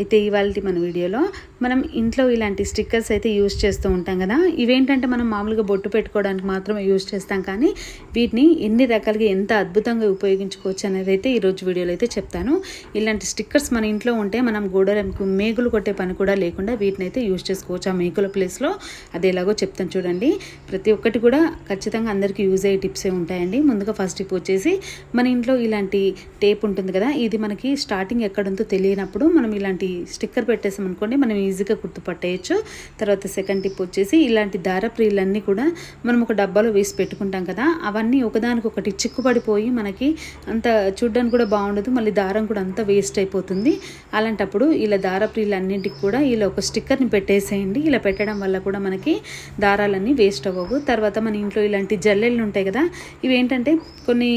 అయితే ఇవాళ మన వీడియోలో మనం ఇంట్లో ఇలాంటి స్టిక్కర్స్ అయితే యూజ్ చేస్తూ ఉంటాం కదా. ఇవేంటంటే మనం మామూలుగా బొట్టు పెట్టుకోవడానికి మాత్రమే యూజ్ చేస్తాం కానీ వీటిని ఎన్ని రకాలుగా ఎంత అద్భుతంగా ఉపయోగించుకోవచ్చు అనేది అయితే ఈరోజు వీడియోలో అయితే చెప్తాను. ఇలాంటి స్టిక్కర్స్ మన ఇంట్లో ఉంటే మనం గోడలకు మేకులు కొట్టే పని కూడా లేకుండా వీటిని అయితే యూజ్ చేసుకోవచ్చు. ఆ మేకుల ప్లేస్లో అది ఎలాగో చెప్తాను చూడండి. ప్రతి ఒక్కటి కూడా ఖచ్చితంగా అందరికీ యూజ్ అయ్యే టిప్సే ఉంటాయండి. ముందుగా ఫస్ట్ టిప్ వచ్చేసి మన ఇంట్లో ఇలాంటి టేప్ ఉంటుంది కదా. ఇది మనకి స్టార్టింగ్ ఎక్కడుందో తెలియనప్పుడు మనం ఇలాంటి స్టిక్కర్ పెట్టేసాం అనుకోండి మనం ఈజీగా గుర్తుపట్టేయచ్చు. తర్వాత సెకండ్ టిప్ వచ్చేసి ఇలాంటి దారప్రియులన్నీ కూడా మనం ఒక డబ్బాలో వేసి పెట్టుకుంటాం కదా అవన్నీ ఒకదానికొకటి చిక్కుపడిపోయి మనకి అంత చూడ్డానికి కూడా బాగుండదు మళ్ళీ దారం కూడా అంతా వేస్ట్ అయిపోతుంది. అలాంటప్పుడు ఇలా దారప్రియులన్నింటికి కూడా ఇలా ఒక స్టిక్కర్ని పెట్టేసేయండి. ఇలా పెట్టడం వల్ల కూడా మనకి దారాలన్నీ వేస్ట్ అవ్వవు. తర్వాత మన ఇంట్లో ఇలాంటి జల్లెళ్ళు ఉంటాయి కదా ఇవి ఏంటంటే కొన్ని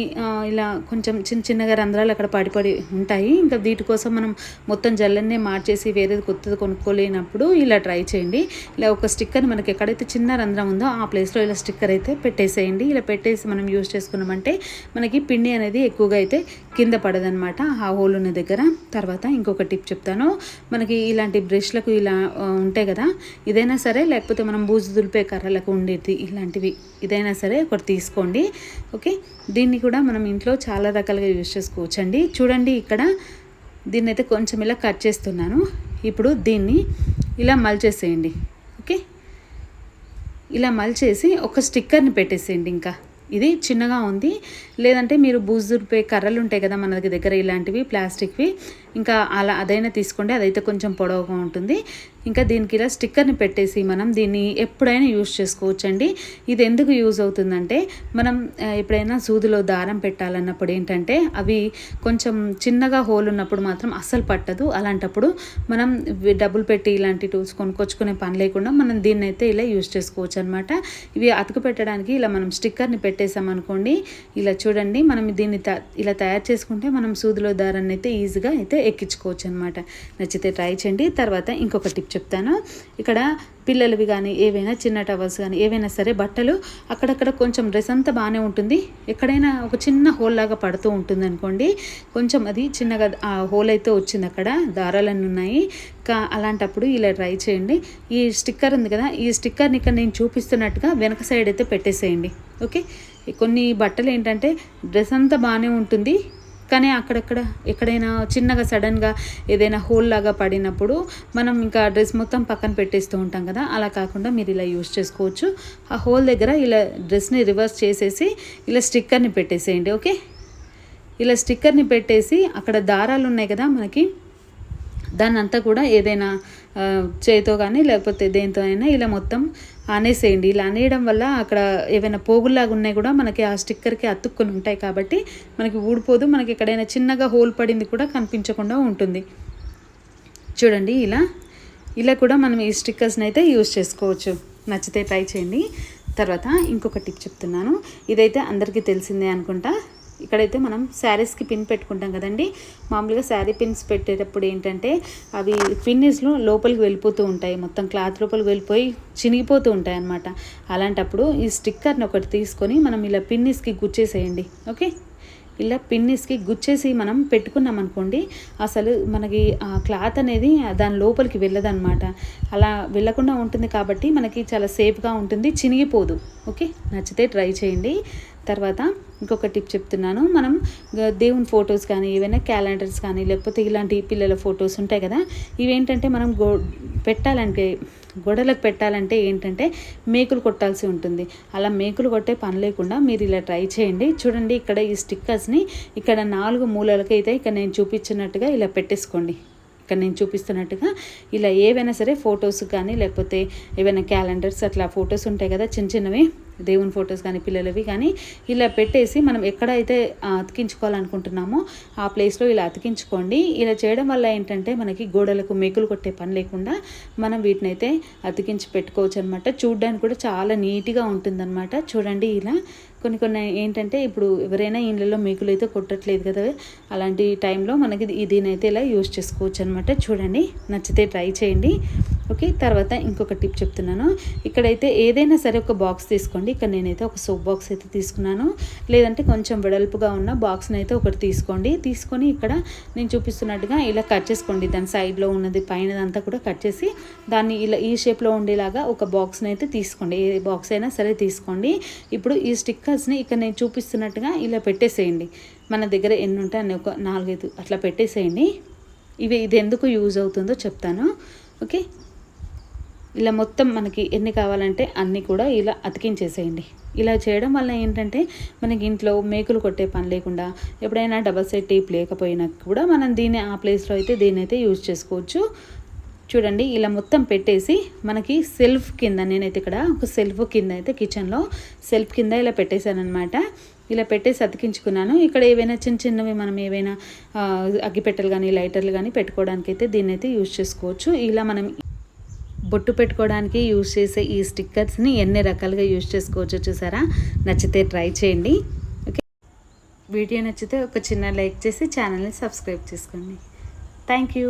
ఇలా కొంచెం చిన్న చిన్నగా రంధ్రాలు అక్కడ పడిపడి ఉంటాయి. ఇంకా వీటి కోసం మనం మొత్తం జల్లెన్నే మార్చేసి వేరేది కొత్తది కొనుక్కోలేనప్పుడు ఇలా ట్రై చేయండి. ఇలా ఒక స్టిక్కర్ మనకి ఎక్కడైతే చిన్న రంధ్రం ఉందో ఆ ప్లేస్లో ఇలా స్టిక్కర్ అయితే పెట్టేసేయండి. ఇలా పెట్టేసి మనం యూజ్ చేసుకున్నామంటే మనకి పిండి అనేది ఎక్కువగా అయితే కింద పడదనమాట ఆ హోల్ ఉన్న దగ్గర. తర్వాత ఇంకొక టిప్ చెప్తాను. మనకి ఇలాంటి బ్రష్లకు ఇలా ఉంటాయి కదా ఇదైనా సరే లేకపోతే మనం బూజు దులిపే కర్రలకు ఉండేది ఇలాంటివి ఇదైనా సరే ఒకటి తీసుకోండి. ఓకే? దీన్ని కూడా మనం ఇంట్లో చాలా రకాలుగా యూజ్ చేసుకోవచ్చండి. చూడండి ఇక్కడ దీన్ని అయితే కొంచెం ఇలా కట్ చేస్తున్నాను. ఇప్పుడు దీన్ని ఇలా మల్చేసేయండి ఓకే? ఇలా మల్చేసి ఒక స్టిక్కర్ని పెట్టేసేయండి ఇంకా. ఇది చిన్నగా ఉంది. లేదంటే మీరు బూజుపే కర్రలు ఉంటాయి కదా మన దగ్గర ఇలాంటివి ప్లాస్టిక్వి ఇంకా అలా అదైనా తీసుకోండి అదైతే కొంచెం పొడవుగా ఉంటుంది. ఇంకా దీనికి ఇలా స్టిక్కర్ని పెట్టేసి మనం దీన్ని ఎప్పుడైనా యూజ్ చేసుకోవచ్చండి. ఇది ఎందుకు యూజ్ అవుతుందంటే మనం ఎప్పుడైనా సూదిలో దారం పెట్టాలన్నప్పుడు ఏంటంటే అవి కొంచెం చిన్నగా హోల్ ఉన్నప్పుడు మాత్రం అస్సలు పట్టదు. అలాంటప్పుడు మనం డబ్బులు పెట్టి ఇలాంటి టూల్స్ కొనుక్కొచ్చుకునే పని లేకుండా మనం దీన్ని అయితే ఇలా యూజ్ చేసుకోవచ్చు అనమాట ఇవి అతుకు పెట్టడానికి ఇలా మనం స్టిక్కర్ని పెట్టేసామనుకోండి ఇలా చూడండి మనం దీన్ని త- ఇలా తయారు చేసుకుంటే మనం సూదిలో దారాన్ని అయితే ఈజీగా అయితే ఎక్కించుకోవచ్చు అనమాట నచ్చితే ట్రై చేయండి. తర్వాత ఇంకొక టిప్ చెప్తాను. ఇక్కడ పిల్లలవి కానీ ఏవైనా చిన్న టవల్స్ కానీ ఏవైనా సరే బట్టలు అక్కడక్కడ కొంచెం డ్రెస్ అంతా బాగానే ఉంటుంది. ఎక్కడైనా ఒక చిన్న హోల్ లాగా పడుతూ ఉంటుంది అనుకోండి కొంచెం అది చిన్నగా ఆ హోల్ అయితే వచ్చింది అక్కడ దారాలన్నీ ఉన్నాయి. కా అలాంటప్పుడు ఇలా ట్రై చేయండి. ఈ స్టిక్కర్ ఉంది కదా ఈ స్టిక్కర్ని ఇక్కడ నేను చూపిస్తున్నట్టుగా వెనక సైడ్ అయితే పెట్టేసేయండి. ఓకే? కొన్ని బట్టలు ఏంటంటే డ్రెస్ అంతా బాగానే ఉంటుంది. కానీ అక్కడక్కడ ఎక్కడైనా చిన్నగా సడన్గా ఏదైనా హోల్ లాగా పడినప్పుడు మనం ఇంకా డ్రెస్ మొత్తం పక్కన పెట్టేస్తూ ఉంటాం కదా అలా కాకుండా మీరు ఇలా యూస్ చేసుకోవచ్చు. ఆ హోల్ దగ్గర ఇలా డ్రెస్ని రివర్స్ చేసేసి ఇలా స్టిక్కర్ని పెట్టేసేయండి ఓకే? ఇలా స్టిక్కర్ని పెట్టేసి అక్కడ దారాలు ఉన్నాయి కదా మనకి దాన్నంతా కూడా ఏదైనా చేతో కానీ లేకపోతే దేంతో అయినా ఇలా మొత్తం ఆనేసేయండి. ఇలా అనేయడం వల్ల అక్కడ ఏవైనా పోగుల్లాగా ఉన్నాయి కూడా మనకి ఆ స్టిక్కర్కి అతుక్కొని ఉంటాయి కాబట్టి మనకి ఊడిపోదు. మనకి ఎక్కడైనా చిన్నగా హోల్ పడింది కూడా కనిపించకుండా ఉంటుంది. చూడండి ఇలా. ఇలా కూడా మనం ఈ స్టిక్కర్స్ని అయితే యూస్ చేసుకోవచ్చు. నచ్చితే ట్రై చేయండి. తర్వాత ఇంకొక టిప్ చెప్తున్నాను. ఇదైతే అందరికీ తెలిసిందే అనుకుంటా. ఇక్కడైతే మనం శారీస్కి పిన్ పెట్టుకుంటాం కదండి. మామూలుగా శారీ పిన్స్ పెట్టేటప్పుడు ఏంటంటే అవి పిన్నిస్లో లోపలికి వెళ్ళిపోతూ ఉంటాయి. మొత్తం క్లాత్ లోపలికి వెళ్ళిపోయి చినిగిపోతూ ఉంటాయి అన్నమాట అలాంటప్పుడు ఈ స్టిక్కర్ని ఒకటి తీసుకొని మనం ఇలా పిన్నిస్కి గుచ్చేసేయండి. ఓకే? ఇలా పిన్నిస్కి గుచ్చేసి మనం పెట్టుకున్నాం అనుకోండి అసలు మనకి ఆ క్లాత్ అనేది దాని లోపలికి వెళ్ళదన్నమాట. అలా వెళ్ళకుండా ఉంటుంది కాబట్టి మనకి చాలా సేఫ్గా ఉంటుంది చినిగిపోదు. ఓకే? నచ్చితే ట్రై చేయండి. తర్వాత ఇంకొక టిప్ చెప్తున్నాను. మనం దేవుని ఫొటోస్ కానీ ఏవైనా క్యాలెండర్స్ కానీ లేకపోతే ఇలాంటి పిల్లల ఫొటోస్ ఉంటాయి కదా ఇవేంటంటే మనం గో పెట్టాలంటే గోడలకు పెట్టాలంటే ఏంటంటే మేకులు కొట్టాల్సి ఉంటుంది. అలా మేకులు కొట్టే పని లేకుండా మీరు ఇలా ట్రై చేయండి. చూడండి ఇక్కడ ఈ స్టిక్కర్స్ని ఇక్కడ నాలుగు మూలలకైతే ఇక్కడ నేను చూపించినట్టుగా ఇలా పెట్టేసుకోండి. ఇక్కడ నేను చూపిస్తున్నట్టుగా ఇలా ఏవైనా సరే ఫొటోస్ కానీ లేకపోతే ఏవైనా క్యాలెండర్స్ అట్లా ఫొటోస్ ఉంటాయి కదా చిన్న చిన్నవి దేవుని ఫొటోస్ కానీ పిల్లలవి కానీ ఇలా పెట్టేసి మనం ఎక్కడైతే అతికించుకోవాలనుకుంటున్నామో ఆ ప్లేస్లో ఇలా అతికించుకోండి. ఇలా చేయడం వల్ల ఏంటంటే మనకి గోడలకు మేకులు కొట్టే పని లేకుండా మనం వీటిని అయితే అతికించి పెట్టుకోవచ్చు అనమాట చూడడానికి కూడా చాలా నీట్గా ఉంటుందన్నమాట. చూడండి ఇలా కొన్ని కొన్ని ఏంటంటే ఇప్పుడు ఎవరైనా ఇళ్ళలో మేకులు అయితే కొట్టట్లేదు కదా అలాంటి టైంలో మనకి ఇది- దీనైతే ఇలా యూజ్ చేసుకోవచ్చు అనమాట చూడండి నచ్చితే ట్రై చేయండి. ఓకే తర్వాత ఇంకొక టిప్ చెప్తున్నాను. ఇక్కడైతే ఏదైనా సరే ఒక బాక్స్ తీసుకోండి. ఇక్కడ నేనైతే ఒక సోప్ బాక్స్ అయితే తీసుకున్నాను. లేదంటే కొంచెం వెడల్పుగా ఉన్న బాక్స్ని అయితే ఒకటి తీసుకోండి. తీసుకొని ఇక్కడ నేను చూపిస్తున్నట్టుగా ఇలా కట్ చేసుకోండి. దాని సైడ్లో ఉన్నది పైన అంతా కూడా కట్ చేసి దాన్ని ఇలా ఈ షేప్లో ఉండేలాగా ఒక బాక్స్ని అయితే తీసుకోండి. ఏ బాక్స్ అయినా సరే తీసుకోండి. ఇప్పుడు ఈ స్టిక్కర్స్ని ఇక్కడ నేను చూపిస్తున్నట్టుగా ఇలా పెట్టేసేయండి. మన దగ్గర ఎన్ని ఉంటాయి అన్ని ఒక నాలుగైదు అట్లా పెట్టేసేయండి. ఇవి ఇది ఎందుకు యూజ్ అవుతుందో చెప్తాను. ఓకే? ఇలా మొత్తం మనకి ఎన్ని కావాలంటే అన్నీ కూడా ఇలా అతికించేసేయండి. ఇలా చేయడం వల్ల ఏంటంటే మనకి ఇంట్లో మేకులు కొట్టే పని లేకుండా ఎప్పుడైనా డబల్ సైడ్ టేప్ లేకపోయినా కూడా మనం దీన్ని ఆ ప్లేస్లో అయితే దీన్ని అయితే యూజ్ చేసుకోవచ్చు. చూడండి ఇలా మొత్తం పెట్టేసి మనకి సెల్ఫ్ కింద నేనైతే ఇక్కడ ఒక సెల్ఫ్ కింద అయితే కిచెన్లో సెల్ఫ్ కింద ఇలా పెట్టేశానమాట ఇలా పెట్టేసి అతికించుకున్నాను. ఇక్కడ ఏవైనా చిన్న చిన్నవి మనం ఏవైనా అగ్గిపెట్టెలు కానీ లైటర్లు కానీ పెట్టుకోవడానికి అయితే దీన్ని అయితే యూజ్ చేసుకోవచ్చు. ఇలా మనం బొట్టు పెట్టుకోవడానికి యూజ్ చేసే ఈ స్టిక్కర్స్ని ఎన్ని రకాలుగా యూజ్ చేసుకోవచ్చో చూసారా? నచ్చితే ట్రై చేయండి. ఓకే? వీడియో నచ్చితే ఒక చిన్న లైక్ చేసి ఛానల్ని సబ్స్క్రైబ్ చేసుకోండి. Thank you.